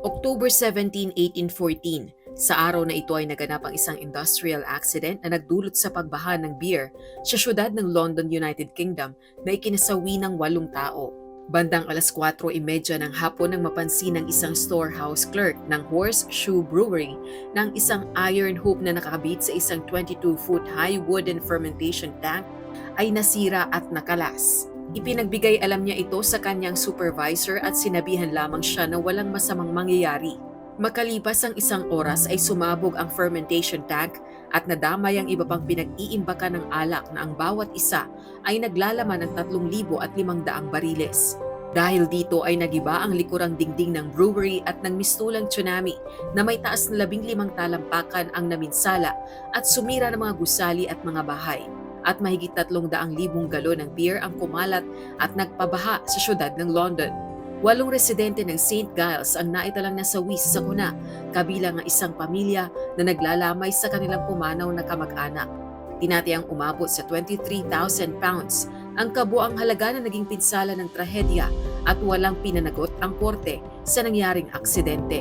October 17, 1814, sa araw na ito ay naganap ang isang industrial accident na nagdulot sa pagbaha ng beer sa syudad ng London, United Kingdom na ikinasawi ng walong tao. Bandang alas 4.30 ng hapon nang mapansin ng isang storehouse clerk ng Horseshoe Brewery ng isang iron hoop na nakakabit sa isang 22-foot high wooden fermentation tank ay nasira at nakalas. Ipinagbigay alam niya ito sa kanyang supervisor at sinabihan lamang siya na walang masamang mangyayari. Makalipas ang isang oras ay sumabog ang fermentation tank at nadamay ang iba pang pinag-iimbaka ng alak na ang bawat isa ay naglalaman ng 3,000 at 500 bariles. Dahil dito ay nagiba ang likurang dingding ng brewery at ng mistulang tsunami na may taas na 15 talampakan ang naminsala at sumira ng mga gusali at mga bahay at mahigit 300,000 galon ng beer ang kumalat at nagpabaha sa syudad ng London. Walong residente ng St. Giles ang naitalang nasawi sa sakuna, kabilang ang isang pamilya na naglalamay sa kanilang pumanaw na kamag-anak. Tinatayang umabot sa 23,000 pounds ang kabuang halaga na naging pinsala ng trahedya at walang pinanagot ang korte sa nangyaring aksidente.